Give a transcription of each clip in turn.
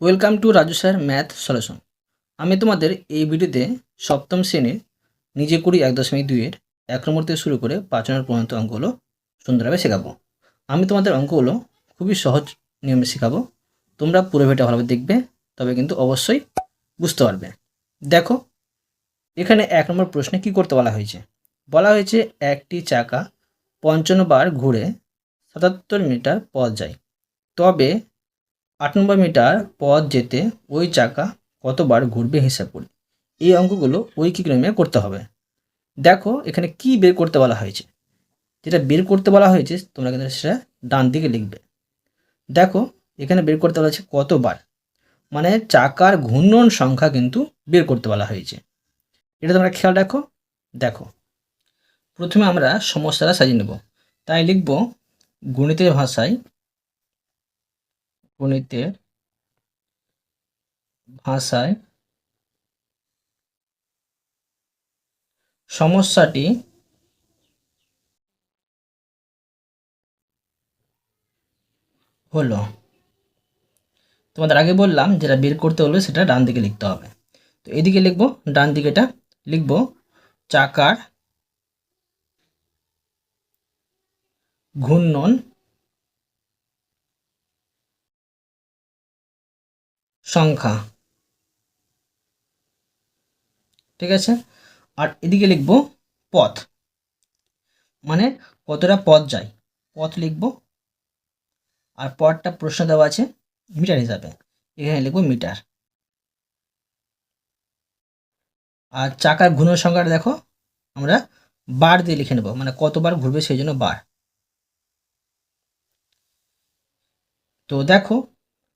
Welcome to Raju sir math solution আমি তোমাদের এই ভিডিওতে সপ্তম শ্রেণির নিজে কুড়ি এক দশমিক দুইয়ের এক নম্বর থেকে শুরু করে পাঁচ নম্বর পর্যন্ত অঙ্কগুলো সুন্দরভাবে শেখাবো। আমি তোমাদের অঙ্কগুলো খুবই সহজ নিয়মে শেখাবো। তোমরা পুরো ভিডিওটা ভালোভাবে দেখবে, তবে কিন্তু অবশ্যই বুঝতে পারবে। দেখো, এখানে এক নম্বর প্রশ্নে কি করতে বলা হয়েছে? বলা হয়েছে একটি চাকা পঞ্চান্ন বার ঘুরে সাতাত্তর মিটার পথ যায়। তবে আট নম্বর মিটার পথ যেতে ওই চাকা কতবার ঘুরবে হিসাব করি। এই অঙ্কগুলো ঐকিক নিয়মে করতে হবে। দেখো এখানে কি বের করতে বলা হয়েছে। যেটা বের করতে বলা হয়েছে, তোমরা কিন্তু সেটা ডান দিকে লিখবে। দেখো এখানে বের করতে বলা হয়েছে কতবার। মানে চাকার ঘূর্ণন সংখ্যা কিন্তু বের করতে বলা হয়েছে। এটা তোমরা খেয়াল রাখো। দেখো, প্রথমে আমরা সমস্যাটা সাজিয়ে নেব। তাই লিখব গণিতের ভাষায় গণিতের ভাষায় সমস্যাটি হলো, তোমাদের আগে বললাম যেটা বের করতে হলে সেটা ডান দিকে লিখতে হবে। তো এদিকে লিখব, ডান দিকেটা লিখব, চাকার ঘূর্ণন সংখ্যা। ঠিক আছে? আর এদিকে লিখব পথ। মানে কতটা পথ যায়? পথ লিখব। আর পথটা প্রশ্ন দেওয়া আছে মিটার হিসাবে। এখানে লিখব মিটার। আর চাকার ঘূর্ণন সংখ্যাটা দেখো, আমরা বার দিয়ে লিখে নেব। মানে কতবার ঘুরবে সেই জন্য বার। তো দেখো,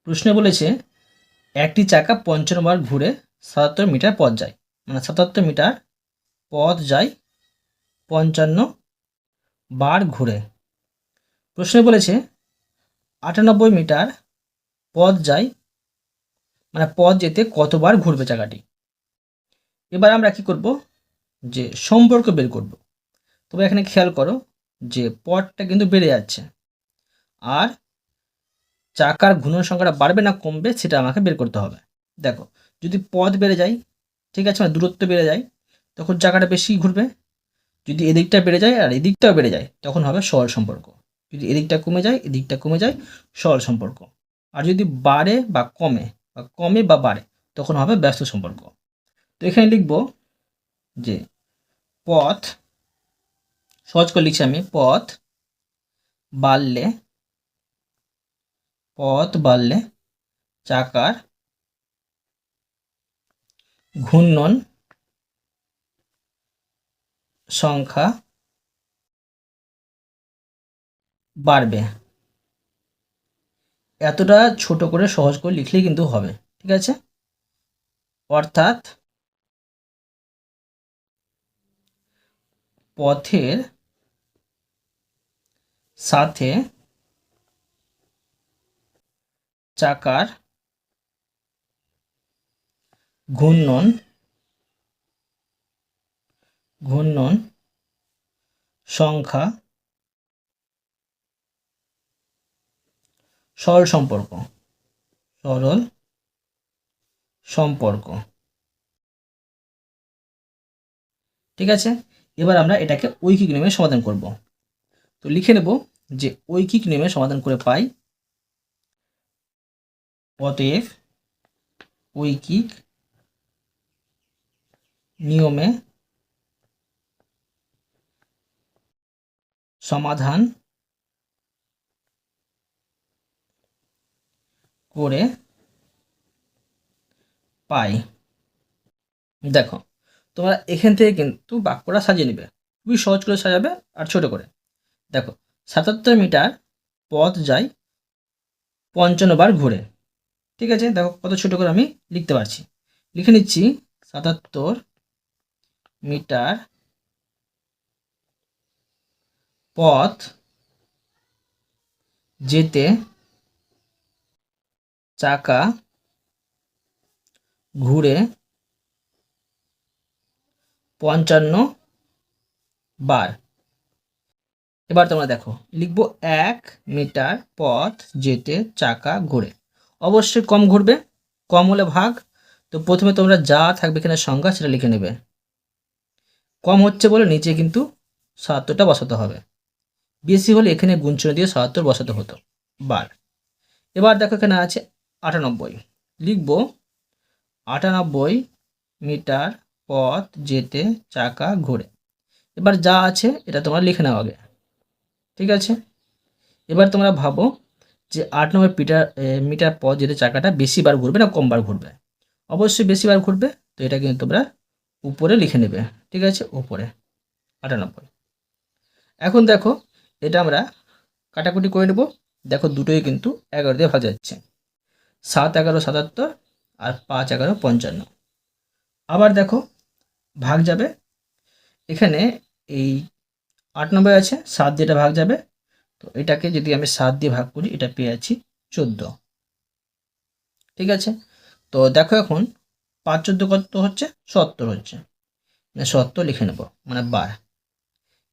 প্রশ্নে বলেছে একটি চাকা পঞ্চান্ন বার ঘুরে সাতাত্তর মিটার পথ যায়। মানে সাতাত্তর মিটার পথ যায় পঞ্চান্ন বার ঘুরে। প্রশ্নে বলেছে, আটানব্বই মিটার পথ যায় মানে পথ যেতে কতবার ঘুরবে চাকাটি? এবার আমরা কি করব? যে সম্পর্ক বের করব। তবে এখানে খেয়াল করো যে পথটা কিন্তু বেড়ে যাচ্ছে। আর চাকার ঘূর্ণন সংখ্যাটা বাড়বে না কমবে সেটা আমাকে বের করতে হবে। দেখো, যদি পথ বেড়ে যায়, ঠিক আছে মানে দূরত্ব বেড়ে যায়, তখন চাকাটা বেশি ঘুরবে। যদি এদিকটা বেড়ে যায় আর এদিকটাও বেড়ে যায়, তখন হবে সরল সম্পর্ক। যদি এদিকটা কমে যায়, এদিকটা কমে যায়, সরল সম্পর্ক। আর যদি বাড়ে বা কমে বা কমে বা বাড়ে, তখন হবে ব্যস্ত সম্পর্ক। তো এখানে লিখব যে পথ, সহজ করে লিখছি আমি, পথ বাড়লে পথ বাড়লে চাকার ঘূর্ণন সংখ্যা বাড়বে। এতটা ছোট করে সহজ করে লিখলেই কিন্তু হবে, ঠিক আছে? অর্থাৎ পথের সাথে চাকার ঘূর্ণন ঘূর্ণন সংখ্যা, সরল সম্পর্ক সরল সম্পর্ক। ঠিক আছে? এবার আমরা এটাকে ঐকিক নিয়মে সমাধান করব। তো লিখে নেব যে ঐকিক নিয়মে সমাধান করে পাই অতএব ঐকিক নিয়মে সমাধান করে পাই? দেখো, তোমরা এখান থেকে কিন্তু বাক্যটা সাজিয়ে নেবে। খুবই সহজ করে সাজাবে আর ছোট করে। দেখো, সাতাত্তর মিটার পথ যায় পঞ্চান্ন বার ঘুরে। ঠিক আছে? দেখো কত ছোট করে আমি লিখতে পারছি। লিখে নিচ্ছি সাতাত্তর মিটার পথ যেতে চাকা ঘুরে পঞ্চান্ন বার। এবার তোমরা দেখো, লিখব এক মিটার পথ যেতে চাকা ঘুরে। অবশ্যই কম ঘুরবে, কম হলে ভাগ। তো প্রথমে তোমরা যা থাকবে এখানে সংখ্যা সেটা লিখে নেবে। কম হচ্ছে বলে নিচে কিন্তু সাহাত্তরটা বসাতে হবে। বেশি হলে এখানে গুণচুন দিয়ে সাহাত্তর বসাতে হতো। বার। এবার দেখো এখানে আছে আটানব্বই। লিখব, আটানব্বই মিটার পথ যেতে চাকা ঘুরে। এবার যা আছে এটা তোমরা লিখে নাও আগে। ঠিক আছে? এবার তোমরা ভাবো যে আট নম্বর মিটার মিটার পথ যেতে চাকাটা বেশি বার ঘুরবে না কম বার ঘুরবে? অবশ্যই বেশি বার ঘুরবে, তো এটা কিন্তু তোমরা উপরে লিখে নেবে, ঠিক আছে? উপরে, আটানব্বই। এখন দেখো, এটা আমরা কাটাকুটি করে নেব। দেখো, দুটোই কিন্তু এগারো দিয়ে ভাগ যাচ্ছে। সাত, এগারো, সাতাত্তর আর পাঁচ, এগারো, পঞ্চান্ন। আবার দেখো, ভাগ যাবে। এখানে এই আট নম্বর আছে, সাত দিয়ে এটা ভাগ যাবে তো এটাকে যদি আমি সাত দিয়ে ভাগ করি, এটা পেয়ে আছি চোদ্দ। ঠিক আছে? তো দেখো এখন পাঁচ চোদ্দ কত হচ্ছে? সত্তর হচ্ছে। মানে সত্তর লিখে নেব মানে বার।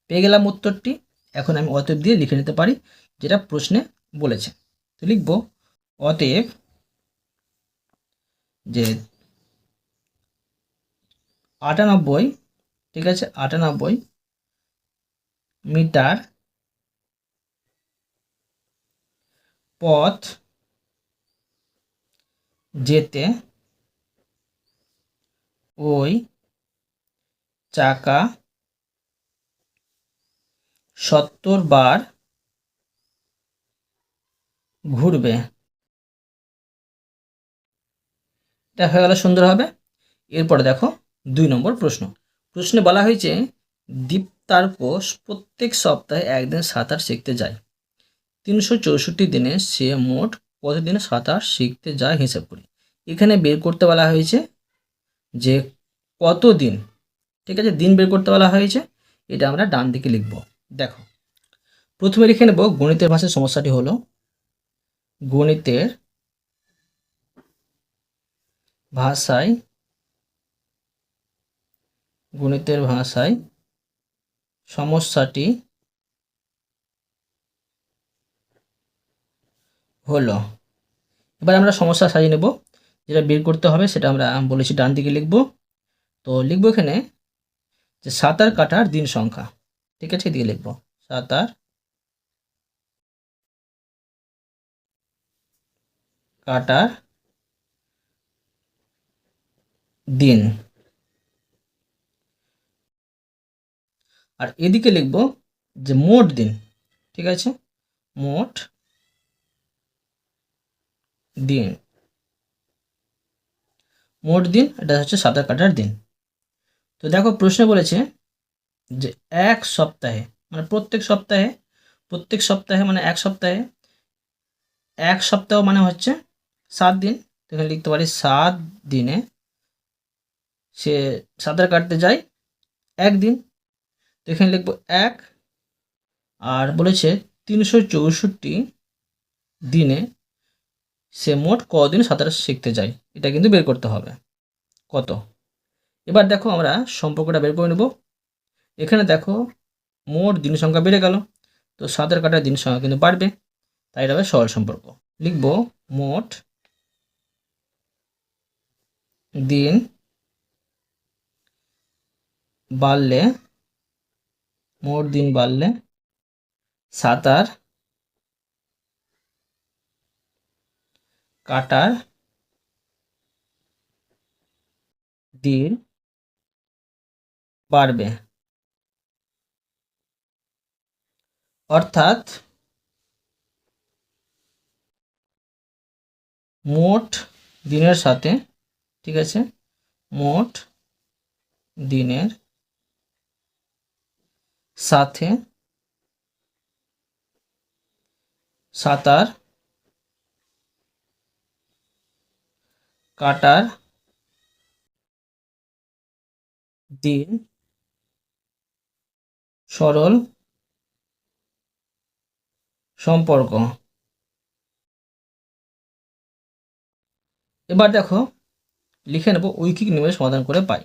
পেয়ে গেলাম উত্তরটি। এখন আমি অতএব দিয়ে লিখে নিতে পারি যেটা প্রশ্নে বলেছে। তো লিখব, অতএব যে আটানব্বই, ঠিক আছে? আটানব্বই মিটার পথ যেতে ওই চাকা সত্তর বার ঘুরবে। এটা হয়ে গেল, সুন্দর হবে। এরপরে দেখো, দুই নম্বর প্রশ্ন। প্রশ্নে বলা হয়েছে দীপ্তার্কোষ প্রত্যেক সপ্তাহে একদিন সাঁতার শিখতে যায়। তিনশো চৌষট্টি দিনে সে মোট কতদিন সাঁতার শিখতে যায় হিসেব করি। এখানে বের করতে বলা হয়েছে যে কত দিন? ঠিক আছে, দিন বের করতে বলা হয়েছে। এটা আমরা ডান দিকে লিখব। দেখো, প্রথমে লিখে নেব, গণিতের ভাষায় সমস্যাটি হলো, গণিতের ভাষায় গণিতের ভাষায় সমস্যাটি হলো। এবার আমরা সমস্যা সাজিয়ে নেব। যেটা বের করতে হবে সেটা আমরা বলেছি ডান দিকে লিখব। তো লিখব এখানে যে সাঁতার কাটার দিন সংখ্যা। ঠিক আছে, এদিকে লিখব। সাঁতার কাটার দিন। আর এদিকে লিখব যে মোট দিন। ঠিক আছে? মোট দিন। মোট দিন, এটা হচ্ছে সাঁতার কাটার দিন। তো দেখো, প্রশ্ন বলেছে যে এক সপ্তাহে মানে প্রত্যেক সপ্তাহে প্রত্যেক সপ্তাহে মানে এক সপ্তাহে, এক সপ্তাহ মানে হচ্ছে সাত দিন। এখানে লিখতে পারি, সাত দিনে সে সাঁতার কাটতে যায় একদিন। তো এখানে লিখব এক, আর বলেছে তিনশো চৌষট্টি দিনে সে মোট কদিন সাঁতার শিখতে যায়? এটা কিন্তু বের করতে হবে। কত? এবার দেখো আমরা সম্পর্কটা বের করে নেব। এখানে দেখো মোট দিন সংখ্যা বেড়ে গেল। তো সাঁতার কাটার দিন সংখ্যা কিন্তু বাড়বে। তাই এটা হবে সরল সম্পর্ক। লিখব মোট দিন বাড়লে, মোট দিন বাড়লে সাঁতার কাটার দিন বাড়বে। অর্থাৎ মোট দিনের সাথে ঠিক আছে? মোট দিনের সাথে সাঁতার কাটার দিন সরল সম্পর্ক। এবার দেখো, লিখে নেব ঐকিক নিয়মে সমাধান করে পাই।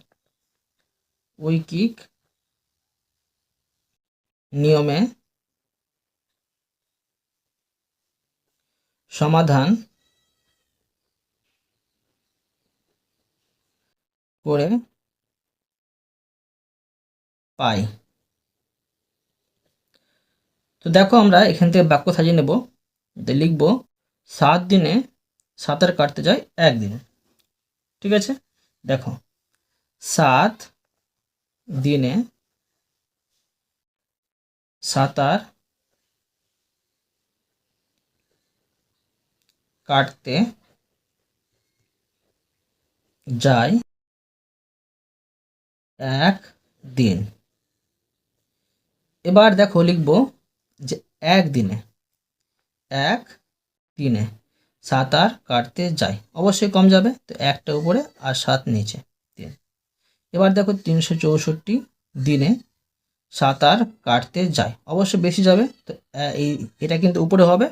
ঐকিক নিয়মে সমাধান করে পাই। তো দেখো আমরা এখান থেকে বাক্য সাজিয়ে নেব। লিখব, সাত দিনে সাঁতার কাটতে যায় একদিনে। ঠিক আছে? দেখো, সাত দিনে সাঁতার কাটতে যায় এক দিন। এবার দেখো লিখব যে এক দিনে এক দিনে সাঁতার কাটতে যায়। অবশ্যই কম যাবে, তো একটা উপরে আর সাত নিচে তিন। এবার দেখো তিনশো চৌষট্টি দিনে সাঁতার কাটতে যায়। অবশ্যই বেশি যাবে, তো এই, এটা কিন্তু উপরে হবে।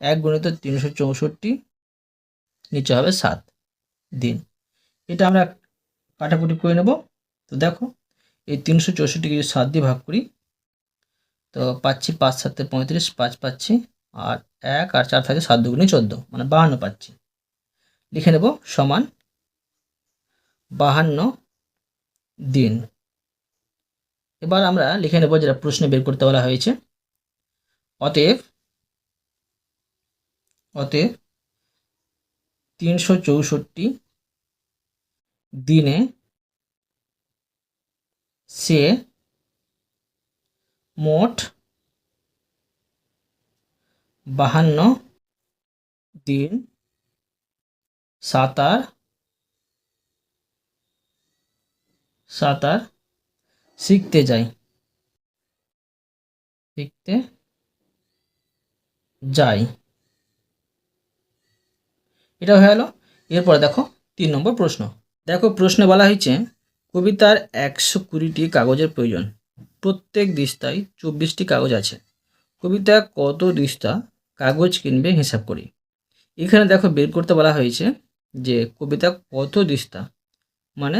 এক গুণিত তিনশো চৌষট্টি নিচে হবে সাত দিন। এটা আমরা কাটাকুটি করে নেব। তো দেখো, এই তিনশো চৌষট্টিকে যদি সাত দিয়ে ভাগ করি, তো পাচ্ছি পাঁচ সাতে পঁয়ত্রিশ, পাঁচ পাচ্ছি, আর এক আর চার থাকে সাত দুগুণে চোদ্দ মানে বাহান্ন পাচ্ছি। লিখে নেব সমান বাহান্ন দিন। এবার আমরা লিখে নেব যেটা প্রশ্নে বের করতে বলা হয়েছে। অতএব অতএব তিনশো চৌষট্টি দিনে সে মোট বাহান্ন দিন সাঁতার সাঁতার শিখতে যাই। শিখতে যাই। এটা হয়ে গেল। এরপরে দেখো তিন নম্বর প্রশ্ন। দেখো প্রশ্নে বলা হয়েছে কবিতার একশো কুড়িটি কাগজের প্রয়োজন। প্রত্যেক দিস্তায় চব্বিশটি কাগজ আছে। কবিতা কত দিস্তা কাগজ কিনবে হিসাব করি। এখানে দেখো বের করতে বলা হয়েছে যে কবিতা কত দিস্তা মানে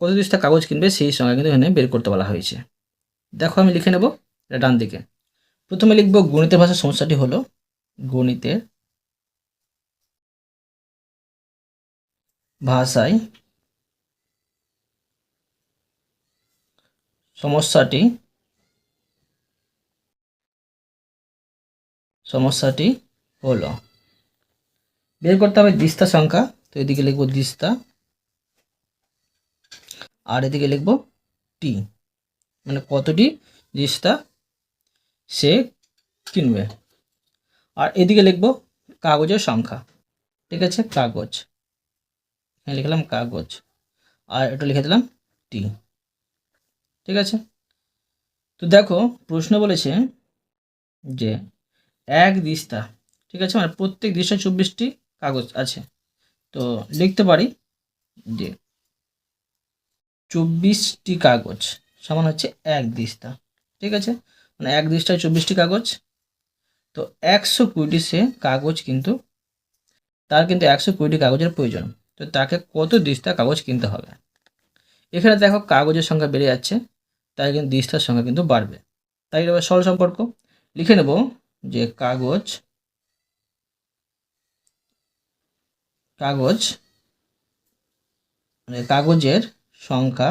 কত দিস্তা কাগজ কিনবে সেই সংখ্যা কিন্তু এখানে বের করতে বলা হয়েছে। দেখো আমি লিখে নেব ডান দিকে। প্রথমে লিখব গণিতের ভাষার সমস্যাটি হলো গণিতের ভাষায় সমস্যাটি সমস্যাটি হলো, বের করতে হবে দিস্তা সংখ্যা, তো এদিকে লিখব দিস্তা আর এদিকে লিখব টি মানে কতটি দিস্তা সে কিনবে। আর এদিকে লিখব কাগজের সংখ্যা, ঠিক আছে? কাগজ, এখানে লিখলাম কাগজ, আর এটা লিখে দিলাম টি। ঠিক আছে? তো দেখো, প্রশ্ন বলেছে যে এক দিস্তা, ঠিক আছে? মানে প্রত্যেক দিস্তা চব্বিশটি কাগজ আছে। তো লিখতে পারি যে চব্বিশটি কাগজ সমান হচ্ছে এক দিস্তা, ঠিক আছে? মানে এক দিস্তায় চব্বিশটি কাগজ। তো একশো কুড়িটি সে কাগজ কিন্তু, তার কিন্তু একশো কুড়িটি কাগজের প্রয়োজন। তো তাকে কত দিস্তা কাগজ কিনতে হবে? এখানে দেখো কাগজের সংখ্যা বেড়ে যাচ্ছে। তাই কিন্তু দিস্তার সংখ্যা কিন্তু বাড়বে। তাই এবার সরল সম্পর্ক। লিখে নেব যে কাগজ কাগজ মানে কাগজের সংখ্যা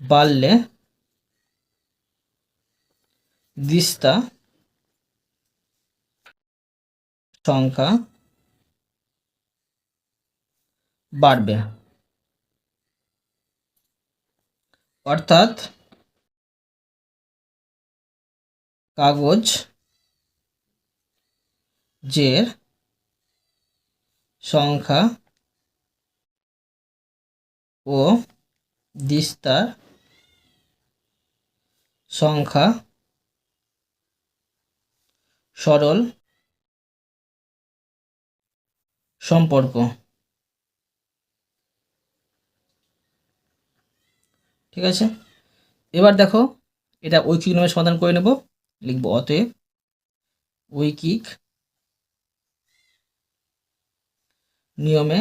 বাড়লে দিস্তা সংখ্যা বাড়বে। অর্থাৎ কাগজ জের সংখ্যা ও দিস্তার সংখ্যা সরল সম্পর্ক। ঠিক আছে? এবার দেখো, এটা ঐকিক নিয়মে সমাধান করে নেব। লিখব অতএব ঐকিক নিয়মে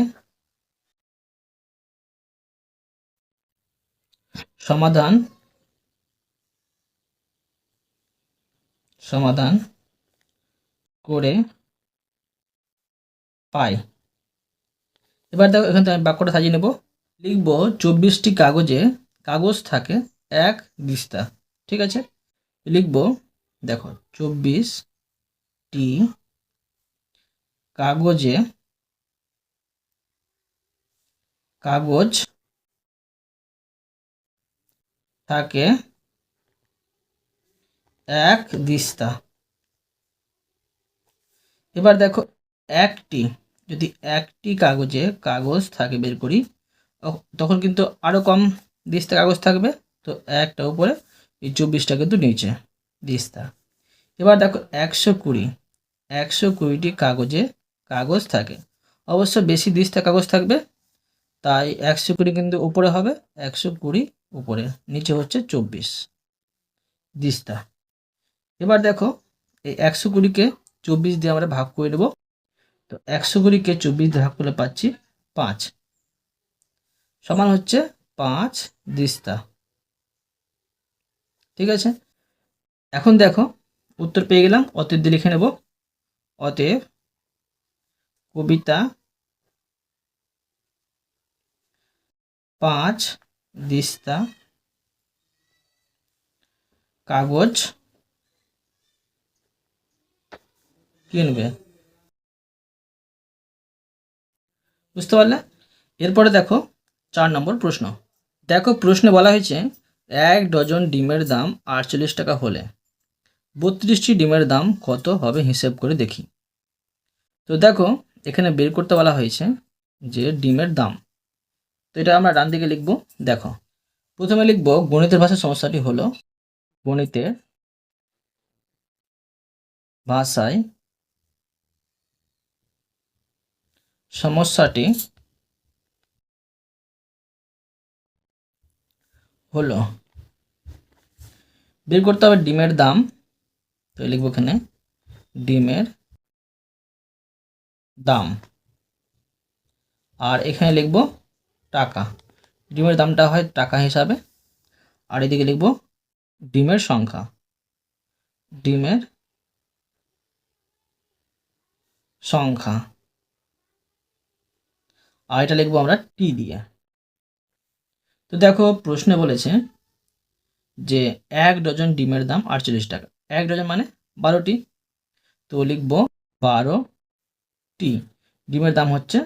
সমাধান সমাধান করে পাই। এবার দেখো, এখান থেকে আমি বাক্যটা সাজিয়ে নেব। লিখব চব্বিশটি কাগজে কাগজ থাকে এক দিস্তা ঠিক আছে? লিখব, দেখো চব্বিশটি কাগজে কাগজ থাকে এক দিস্তা এবার দেখো, একটি, যদি একটি কাগজে কাগজ থাকে বের করি, তখ- তখন কিন্তু আরও কম দিস্তা কাগজ থাকবে, তো একটা উপরে এই চব্বিশটা কিন্তু নিচে দিস্তা এবার দেখো একশো কুড়ি, একশো কুড়িটি কাগজে কাগজ থাকে। অবশ্য বেশি দিস্তা কাগজ থাকবে, তাই একশো কুড়ি কিন্তু উপরে হবে, একশো কুড়ি উপরে, নিচে হচ্ছে চব্বিশ দিস্তা এবার দেখো এই একশো কুড়িকে চব্বিশ দিয়ে আমরা ভাগ করে দেবো তো একশো কুড়িকে চব্বিশ দিয়ে ভাগ করলে পাচ্ছি পাঁচ। সমান হচ্ছে পাঁচ দিস্তা। ঠিক আছে? এখন দেখো, উত্তর পেয়ে গেলাম, অতএব দিয়ে লিখে নেব। অতএব কবিতা পাঁচ দিস্তা কাগজ কিনবে বুঝতে পারলে? এরপরে দেখো চার নম্বর প্রশ্ন। দেখো প্রশ্নে বলা হয়েছে, এক ডজন ডিমের দাম আটচল্লিশ টাকা হলে বত্রিশটি ডিমের দাম কত হবে হিসেব করে দেখি। তো দেখো, এখানে বের করতে বলা হয়েছে যে ডিমের দাম। তো এটা আমরা ডান দিকে লিখব, দেখো। প্রথমে লিখব, গণিতের ভাষার সমস্যাটি হলো গণিতের ভাষায় সমস্যাটি হলো। বের করতে হবে ডিমের দাম। তো লিখব এখানে, ডিমের দাম। আর এখানে লিখব টাকা। ডিমের দামটা হয় টাকা হিসাবে। আর এদিকে লিখব ডিমের সংখ্যা। ডিমের সংখ্যা। আর এটা লিখব আমরা টি দিয়ে। তো দেখো প্রশ্নে বলেছে যে এক ডজন ডিমের দাম আটচল্লিশ টাকা। এক ডজন মানে বারোটি। তো লিখব বারো টি ডিমের দাম হচ্ছে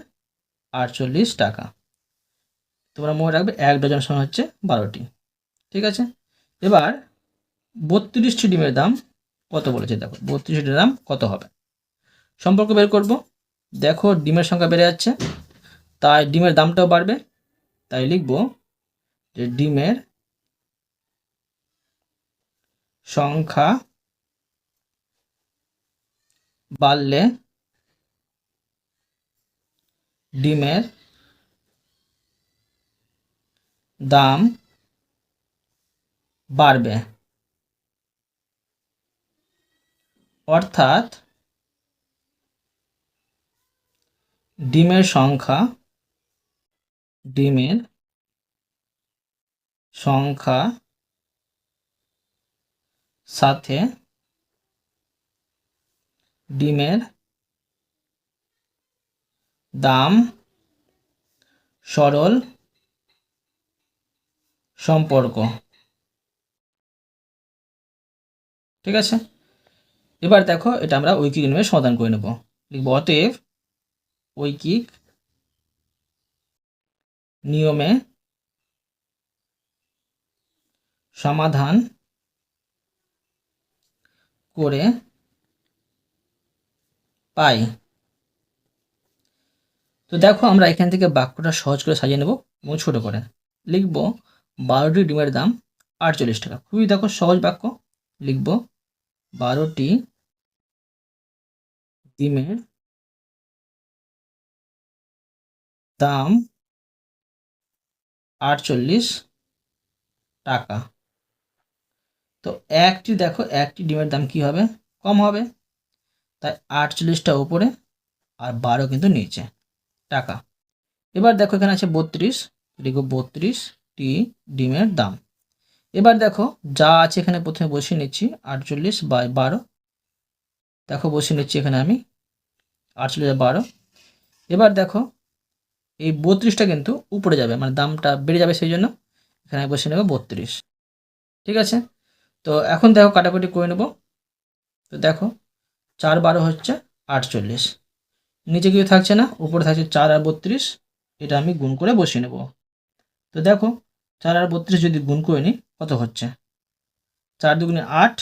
আটচল্লিশ টাকা। তোমরা মনে রাখবে এক ডজন সমান হচ্ছে বারোটি। ঠিক আছে? এবার বত্রিশটি ডিমের দাম কত বলেছে? দেখো, বত্রিশটি দাম কত হবে? সম্পর্ক বের করব। দেখো ডিমের সংখ্যা বেড়ে যাচ্ছে, তাই ডিমের দামটাও বাড়বে, তাই লিখব যে ডিমের সংখ্যা বাড়লে ডিমের দাম বাড়বে। অর্থাৎ ডিমের সংখ্যা ডিমের সংখ্যা সাথে ডিমের দাম সরল সম্পর্ক। ঠিক আছে? এবার দেখো, এটা আমরা ঐকিক নিয়মে সমাধান করে নেব। লিখব, অতএব ঐকিক নিয়মে সমাধান করে পাই। তো দেখো আমরা এখান থেকে বাক্যটা সহজ করে সাজিয়ে নেব এবং ছোটো করে। লিখব বারোটি ডিমের দাম আটচল্লিশ টাকা। খুবই দেখো সহজ বাক্য। লিখব বারোটি ডিমের দাম আটচল্লিশ টাকা। তো একটি দেখো, একটি ডিমের দাম কি হবে? কম হবে। তাই আটচল্লিশটা উপরে আর বারো কিন্তু নিচে। টাকা। এবার দেখো এখানে আছে বত্রিশ। লিখব বত্রিশটি ডিমের দাম। এবার দেখো যা আছে এখানে প্রথমে বসিয়ে নিচ্ছি, আটচল্লিশ বাই বারো। দেখো বসিয়ে নিচ্ছি এখানে আমি আটচল্লিশ বারো। এবার দেখো এই বত্রিশটা কিন্তু উপরে যাবে মানে দামটা বেড়ে যাবে সেই জন্য এখানে বসে নেব বত্রিশ। ঠিক আছে? তো এখন দেখো কাটাকুটি করে নেব। তো দেখো, চার বারো হচ্ছে আটচল্লিশ। নিচে কিছু থাকছে না, উপরে থাকছে চার আর বত্রিশ। এটা আমি গুণ করে বসিয়ে নেব। তো দেখো, চার আর বত্রিশ যদি গুণ করে নিই, কত হচ্ছে? চার দুগুণে আট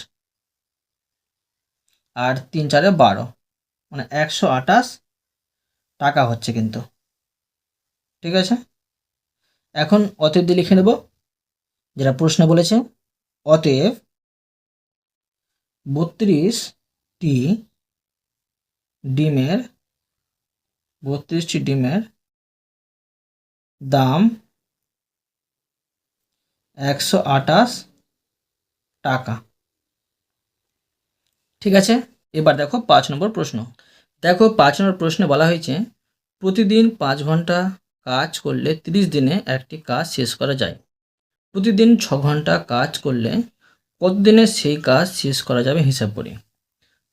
আর তিন চারে বারো। মানে একশো আঠাশ টাকা হচ্ছে কিন্তু। ঠিক আছে? এখন অতএব দিয়ে লিখে নেব। যেটা প্রশ্ন বলেছে, অতএব বত্রিশটি ডিমের বত্রিশটি ডিমের দাম একশো আঠাশ টাকা। ঠিক আছে, এবার দেখো পাঁচ নম্বর প্রশ্ন। দেখো পাঁচ নম্বর প্রশ্নে বলা হয়েছে, প্রতিদিন পাঁচ ঘণ্টা কাজ করলে তিরিশ দিনে একটি কাজ শেষ করা যায়। প্রতিদিন ছ ঘণ্টা কাজ করলে কতদিনে সেই কাজ শেষ করা যাবে হিসাব করি।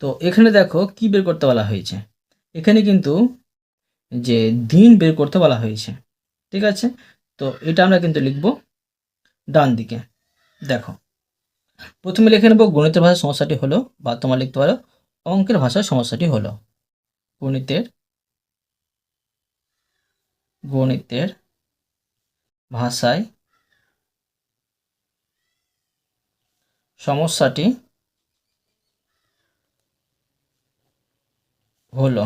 তো এখানে দেখো কি বের করতে বলা হয়েছে। এখানে কিন্তু যে দিন বের করতে বলা হয়েছে, ঠিক আছে? তো এটা আমরা কিন্তু লিখব ডান দিকে। দেখো, প্রথমে লিখে নেব, গণিতের ভাষার সমস্যাটি হলো বা তোমার লিখতে পারো, অঙ্কের ভাষার সমস্যাটি হলো গণিতের গণিতের ভাষায় সমস্যাটি হলো।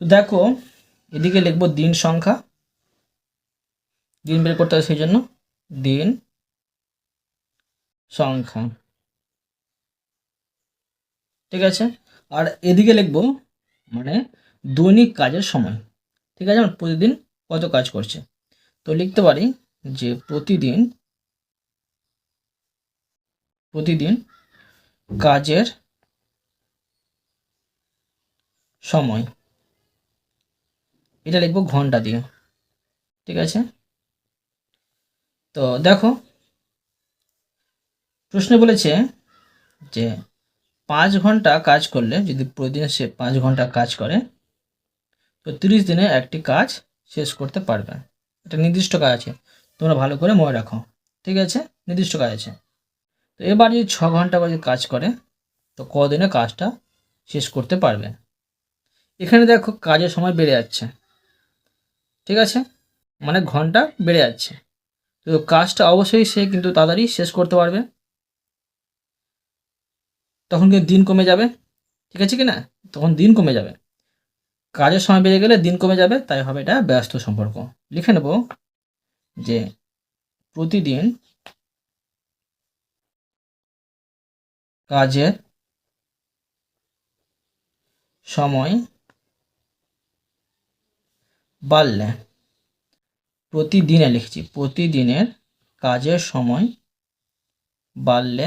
তো দেখো, এদিকে লিখব দিন সংখ্যা। দিন বের করতে হবে সেই জন্য দিন সংখ্যা। ঠিক আছে? আর এদিকে লিখব মানে দৈনিক কাজের সময়। ঠিক আছে? প্রতিদিন কত কাজ করছে? তো লিখতে পারি যে প্রতিদিন প্রতিদিন কাজের সময়। এটা লিখব ঘণ্টা দিয়ে, ঠিক আছে? তো দেখো, প্রশ্নে বলেছে যে পাঁচ ঘণ্টা কাজ করলে, যদি প্রতিদিন সে পাঁচ ঘণ্টা কাজ করে, তো তিরিশ দিনে একটি কাজ শেষ করতে পারবে। এটা নির্দিষ্ট কাজ আছে, তোমরা ভালো করে মনে রাখো, ঠিক আছে? নির্দিষ্ট কাজ আছে। তো এবার যদি ছ ঘণ্টা করে কাজ করে, তো কদিনে কাজটা শেষ করতে পারবে? এখানে দেখো কাজের সময় বেড়ে যাচ্ছে। ঠিক আছে? মানে ঘণ্টা বেড়ে যাচ্ছে। তো কাজটা অবশ্যই সে কিন্তু তাড়াতাড়ি শেষ করতে পারবে। তখন কিন্তু দিন কমে যাবে। ঠিক আছে কি না? তখন দিন কমে যাবে। কাজের সময় বেড়ে গেলে দিন কমে যাবে, তাই হবে এটা ব্যস্ত সম্পর্ক। লিখে নেব যে প্রতিদিন কাজের সময় বাড়লে প্রতিদিনে লিখছি, প্রতিদিনের কাজের সময় বাড়লে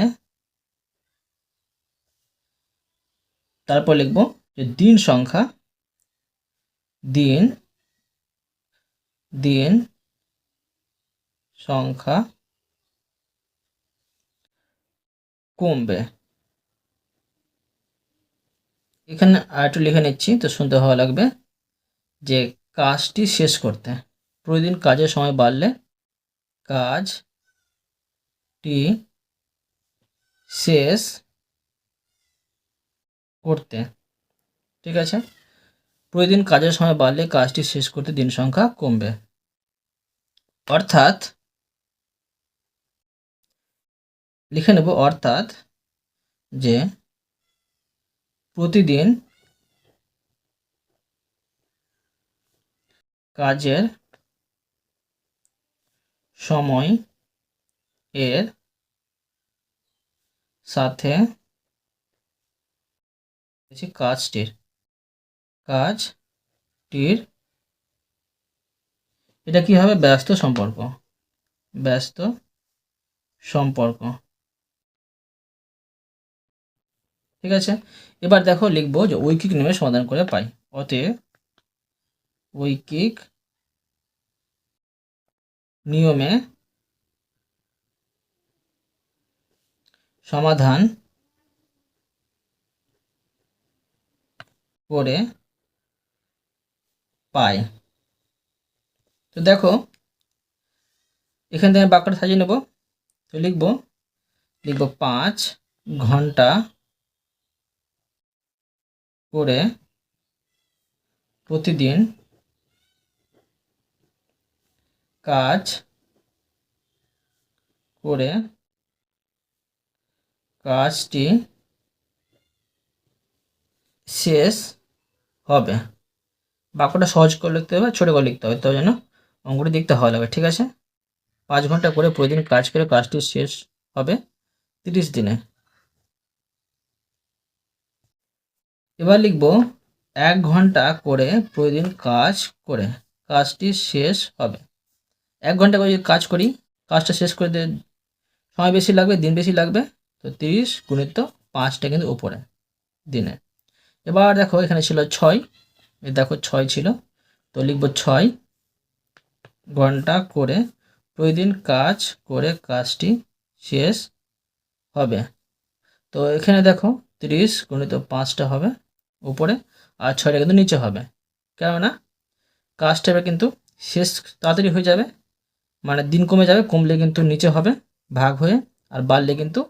তারপর লিখব যে দিন সংখ্যা, দিন দিন সংখ্যা কমবে। এখানে আর একটু লিখে নিচ্ছি, তো শুনতে ভালো লাগবে। যে কাজটি শেষ করতে, প্রতিদিন কাজের সময় বাড়লে কাজটি শেষ করতে, ঠিক আছে? প্রতিদিন কাজের সময় বাড়লে কাজটি শেষ করতে দিন সংখ্যা কমবে। অর্থাৎ, লিখে নেব, অর্থাৎ যে প্রতিদিন কাজের সময় এর সাথে কাজটির কাজটির এটা কি হবে ব্যস্ত সম্পর্ক ব্যস্ত সম্পর্ক। ঠিক আছে? এবার দেখো লিখব যে ঐকিক নিয়মে সমাধান করে পাই। অতএব ঐকিক নিয়মে সমাধান করে পায় তো দেখো, এখান থেকে বাক্যটা সাজিয়ে নেব। তো লিখব লিখব পাঁচ ঘণ্টা করে প্রতিদিন কাজ করে কাজটি শেষ হবে। বাক্যটা সহজ করে লিখতে হবে, ছোটো করে লিখতে হবে তো যেন অঙ্কটি দেখতে ভালো লাগবে ঠিক আছে? পাঁচ ঘণ্টা করে প্রতিদিন কাজ করে কাজটি শেষ হবে তিরিশ দিনে। এবার লিখব এক ঘণ্টা করে প্রতিদিন কাজ করে। কাজটি শেষ হবে। এক ঘণ্টা করে যদি কাজ করি, কাজটা শেষ করে সময় বেশি লাগবে, দিন বেশি লাগবে। তো তিরিশ গুণিত পাঁচটা কিন্তু উপরে দিনে। এবার দেখো এখানে ছিল ছয়। দেখো ছয় ছিল। তো লিখব ছয় ঘণ্টা করে প্রতিদিন কাজ করে কাজটি শেষ হবে। তো এখানে দেখো তিরিশ গুণিত পাঁচটা হবে উপরে আর ছয়টা কিন্তু নিচে হবে। কেননা কাজটা এবার কিন্তু শেষ তাড়াতাড়ি হয়ে যাবে মানে দিন কমে যাবে, কমলে কিন্তু নিচে হবে, ভাগ হয়ে আর বাড়লে কিন্তু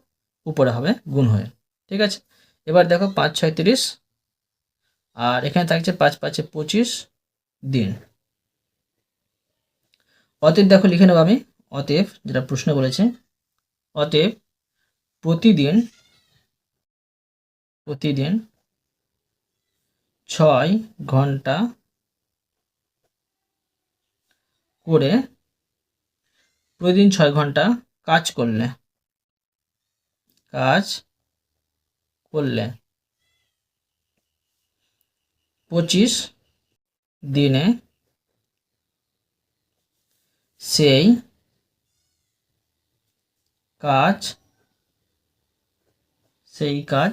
উপরে হবে, গুণ হয়ে। ঠিক আছে? এবার দেখো পাঁচ, ছয়, তিরিশ আর এখানে থাকছে পাঁচ, পাঁচে, পঁচিশ দিন। অতএব দেখো লিখে নেব আমি, অতএব যেটা প্রশ্ন বলেছে, অতএব প্রতিদিন প্রতিদিন ছয় ঘণ্টা করে প্রতিদিন ছয় ঘণ্টা কাজ করলে কাজ করলে পঁচিশ দিনে সেই কাজ সেই কাজ